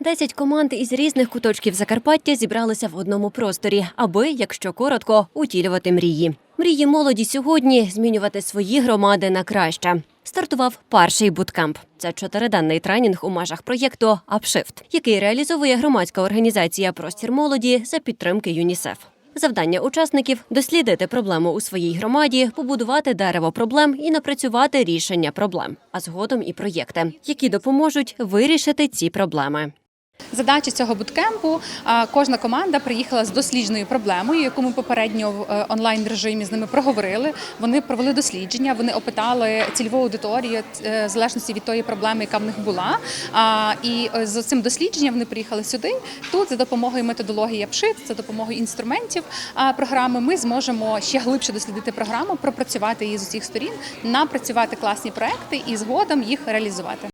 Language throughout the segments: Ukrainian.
Десять команд із різних куточків Закарпаття зібралися в одному просторі, аби, якщо коротко, утілювати мрії. Мрії молоді сьогодні змінювати свої громади на краще. Стартував перший буткемп. Це чотириденний тренінг у межах проєкту «Апшифт», який реалізовує громадська організація Простір молоді за підтримки ЮНІСЕФ. Завдання учасників дослідити проблему у своїй громаді, побудувати дерево проблем і напрацювати рішення проблем, а згодом і проєкти, які допоможуть вирішити ці проблеми. Задача цього буткемпу кожна команда приїхала з дослідженою проблемою, яку ми попередньо в е, онлайн режимі з ними проговорили. Вони провели дослідження, вони опитали цільову аудиторію е, в залежності від тої проблеми, яка в них була. І е, з цим дослідженням вони приїхали сюди. Тут за допомогою методології АПШИТ, за допомогою інструментів програми, ми зможемо ще глибше дослідити програму, пропрацювати її з усіх сторін, напрацювати класні проекти і згодом їх реалізувати.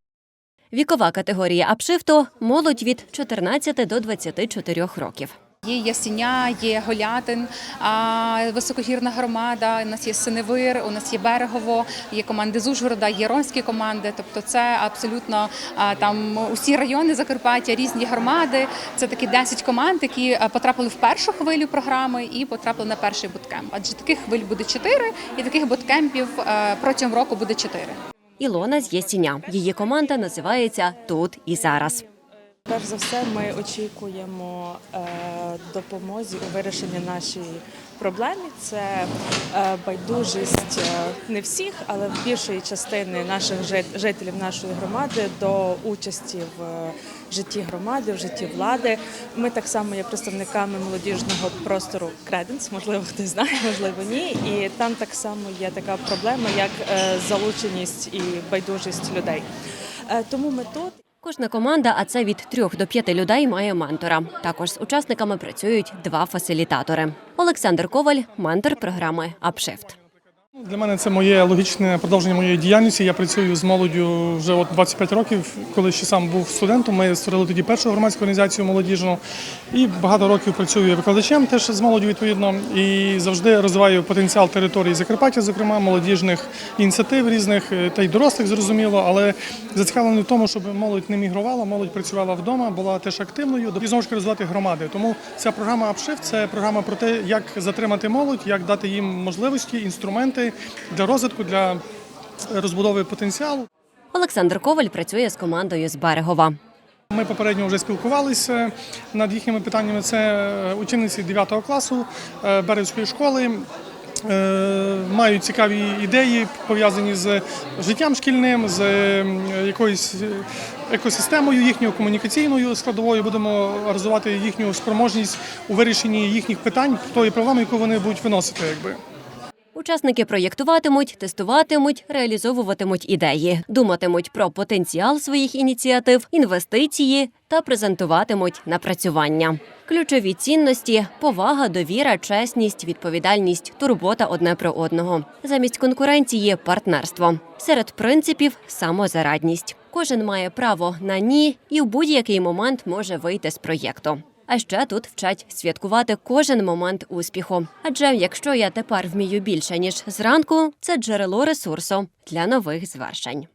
Вікова категорія апшифту – молодь від 14 до 24 років. Є Ясіня, є Голятин, високогірна громада. У нас є Синевир, у нас є Берегово, є команди з Ужгорода, є ронські команди. Тобто, це абсолютно там усі райони Закарпаття, різні громади. Це такі 10 команд, які потрапили в першу хвилю програми і потрапили на перший буткемп. Адже таких хвиль буде 4, і таких буткемпів протягом року буде 4. Ілона з. Її команда називається Тут і зараз. Перш за все, ми очікуємо е, допомозі у вирішенні нашої проблеми. Це е, байдужість е, не всіх, але більшої частини наших жителів нашої громади до участі в житті громади, в житті влади. Ми так само є представниками молодіжного простору Креденс, можливо, хтось знає, можливо, ні. І там так само є така проблема, як залученість і байдужість людей. Тому ми тут. Кожна команда, а це від трьох до п'яти людей, має ментора. Також з учасниками працюють два фасилітатори. Олександр Коваль, ментор програми «Апшифт». Для мене це моє логічне продовження моєї діяльності. Я працюю з молоддю вже от 25 років. Коли ще сам був студентом, ми створили тоді першу громадську організацію молодіжну. І багато років працюю викладачем теж з молоддю відповідно. І завжди розвиваю потенціал території Закарпаття, зокрема молодіжних ініціатив різних е, та й дорослих, зрозуміло. Але зацікавлений в тому, щоб молодь не мігрувала, молодь працювала вдома, була теж активною і знову ж розвивати громади. Тому ця програма «Апшифт» – це програма про те, як затримати молодь, як дати їм можливості, інструменти для розвитку, для розбудови потенціалу. Олександр Коваль працює з командою з Берегова. Ми попередньо вже спілкувалися над їхніми питаннями. Це е, учениці 9 класу е, Березької школи. Е, Мають цікаві ідеї пов'язані з життям шкільним, з якоюсь екосистемою їхньою комунікаційною складовою. Будемо розвивати їхню спроможність у вирішенні їхніх питань, тої проблеми, яку вони будуть виносити, якби. Учасники проєктуватимуть, тестуватимуть, реалізовуватимуть ідеї, думатимуть про потенціал своїх ініціатив, інвестиції та презентуватимуть напрацювання. Ключові цінності повага, довіра, чесність, відповідальність, турбота одне про одного. Замість конкуренції партнерство. Серед принципів самозарадність. Кожен має право на ні і в будь-який момент може вийти з проєкту. А ще тут вчать святкувати кожен момент успіху. Адже якщо я тепер вмію більше ніж зранку, це джерело ресурсу для нових звершень.